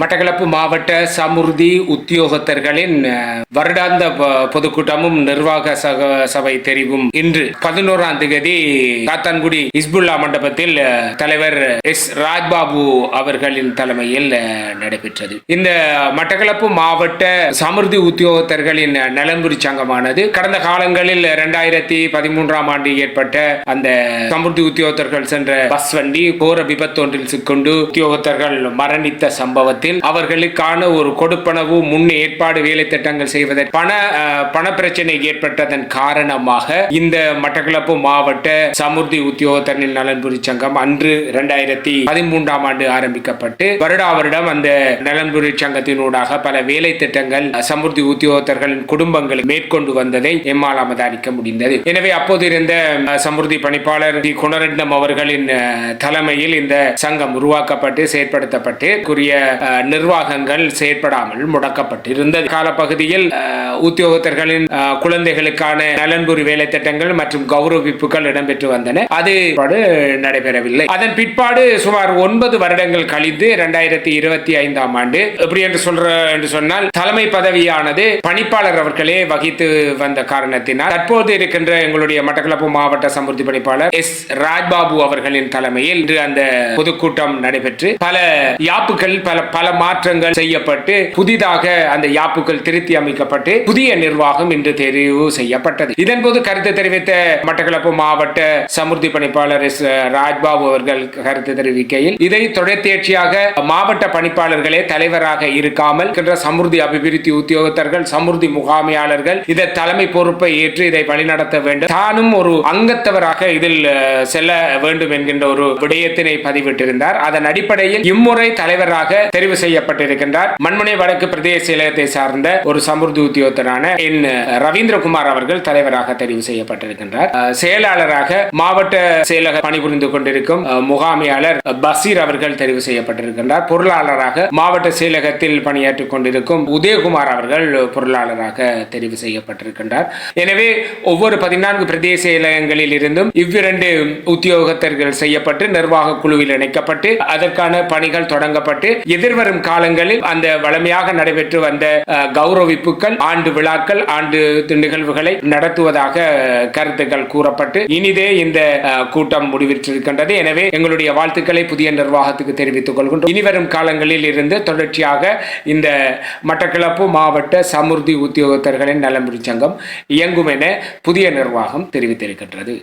மட்டக்களப்பு மாவட்ட சமுர்தி உத்தியோகத்தர்களின் வருடாந்த பொதுக்கூட்டமும் நிர்வாக சக சபை தெரிவும் இன்று பதினோராம் தேதி காத்தான்குடி இஸ்புல்லா மண்டபத்தில் தலைவர் எஸ் ராஜ்பாபு அவர்களின் தலைமையில் நடைபெற்றது. இந்த மட்டக்களப்பு மாவட்ட சமுர்தி உத்தியோகத்தர்களின் நலன்புரி சங்கமானது கடந்த காலங்களில் இரண்டாயிரத்தி பதிமூன்றாம் ஆண்டு ஏற்பட்ட அந்த சமுர்தி உத்தியோகத்தர்கள் சென்ற பஸ் வண்டி கோர விபத்தொன்றில் சிக்கொண்டு உத்தியோகத்தர்கள் மரணித்த சம்பவத்தில் அவர்களுக்கான ஒரு கொடுப்பனவு முன் ஏற்பாடு வேலை திட்டங்கள் செய்வதற்கு பண பண பிரச்சனை ஏற்பட்டதன் காரணமாக இந்த மட்டக்களப்பு மாவட்ட சமுர்தி உத்தியோகத்தரின் நலன்புரி சங்கம் அன்று இரண்டாயிரத்தி பதிமூன்றாம் ஆண்டு ஆரம்பிக்கப்பட்டு வருடா வருடம் அந்த நலன்புரி சங்கத்தினூடாக பல வேலை திட்டங்கள் சமுர்தி உத்தியோகத்தர்களின் குடும்பங்கள் மேற்கொண்டு வந்ததை எம்மால் அவதானிக்க முடிந்தது. எனவே அப்போது இருந்த அஹ், சமுர்தி பணிப்பாளர் டி. குணரட்னம் அவர்களின் தலைமையில் இந்த சங்கம் உருவாக்கப்பட்டு செயற்படுத்தப்பட்டு குறிய நிர்வாகங்கள் செயற்படாமல் முடக்கப்பட்டிருந்தது. காலப்பகுதியில் உத்தியோகத்தர்களின் குழந்தைகளுக்கான நலன்புரி வேலை திட்டங்கள் மற்றும் கௌரவிப்புகள் இடம்பெற்று வந்தன. அது நடைபெறவில்லை. அதன் பிற்பாடு சுமார் ஒன்பது வருடங்கள் கழிந்து இரண்டாயிரத்தி இருபத்தி ஐந்தாம் ஆண்டு எப்படி என்று சொல்ற என்று சொன்னால் தலைமை பதவியானது பணிப்பாளர் அவர்களே வகித்து வந்த காரணத்தினால் தற்போது இருக்கின்ற எங்களுடைய மட்டக்களப்பு மாவட்ட சமுர்த்தி பணிப்பாளர் எஸ். ராஜ்பாபு அவர்களின் தலைமையில் இன்று அந்த பொதுக்கூட்டம் நடைபெற்று பல யாப்புகள் பல பல மாற்றங்கள் செய்யப்பட்டு புதிதாக அந்த யாப்புகள் திருத்தி அமைக்கப்பட்டு புதிய நிர்வாகம் இன்று தெரிவு செய்யப்பட்டது. இதன்போது கருத்து தெரிவித்த மட்டக்களப்பு மாவட்ட சமுர்த்தி பணிப்பாளர் எஸ் ராஜ்பாபு அவர்கள் கருத்து தெரிவிக்கையில் இதை தொடர்ச்சியாக மாவட்ட பணிப்பாளர்களே தலைவராக இருக்காமல் சமுர்தி அபிவிருத்தி உத்தியோகத்தர்கள் சமுர்தி முகாமையாளர்கள் இதை தலைமை பொறுப்பை ஏற்று இதை வழிநடத்த வேண்டும். தானும் ஒரு அங்கத்தவராக இதில் செல்ல வேண்டும் என்கின்ற ஒரு விடயத்தினை பதிவிட்டிருந்தார். அதன் அடிப்படையில் இம்முறை தலைவராக தெரிவு செய்யப்பட்டிருக்கின்றார். மண்முனை வடக்கு பிரதேச செயலகத்தை சார்ந்த ஒரு சமுர்தி உத்தியோகத்தரான என் ரவீந்திரகுமார் அவர்கள் தலைவராக தெரிவு செய்யப்பட்டிருக்கின்றார். செயலாளராக மாவட்ட செயலக பணிபுரிந்து கொண்டிருக்கும் முகாமையாளர் பசீர் அவர்கள் தெரிவு செய்யப்பட்டிருக்கின்றார். பொருளாளராக மாவட்ட செயலகத்தில் பணியாற்றிக் கொண்டிருக்கும் உதயகுமார் அவர்கள் பொருளாளராக தெரிவு செய்யப்பட்டிருக்கின்றார். எனவே ஒவ்வொரு பதினான்கு பிரதேச செயலகங்களில் இருந்தும் இவ்விரண்டு உத்தியோகத்தர்கள் செய்யப்பட்டு நிர்வாக குழுவில் இணைக்கப்பட்டு அதற்கான பணிகள் தொடங்கப்பட்டு எதிர்வரும் காலங்களில் அந்த வளமையாக நடைபெற்று வந்த கௌரவிப்புகள் ஆண்டு விழாக்கள் ஆண்டு நிகழ்வுகளை நடத்துவதாக கருத்துக்கள் கூறப்பட்டு இனிதே இந்த கூட்டம் முடிவிற்றிருக்கின்றது. எனவே எங்களுடைய வாழ்த்துக்களை புதிய நிர்வாகத்துக்கு தெரிவித்துக் கொள்கின்றோம். இனிவரும் காலங்களில் இருந்து தொடர்ச்சியாக இந்த மட்டக்களப்பு மாவட்ட சமுர்தி உத்தியோகத்தர்களின் நலம்புரி சங்கம் இயங்கும் என புதிய நிர்வாகம் தெரிவித்திருக்கின்றது.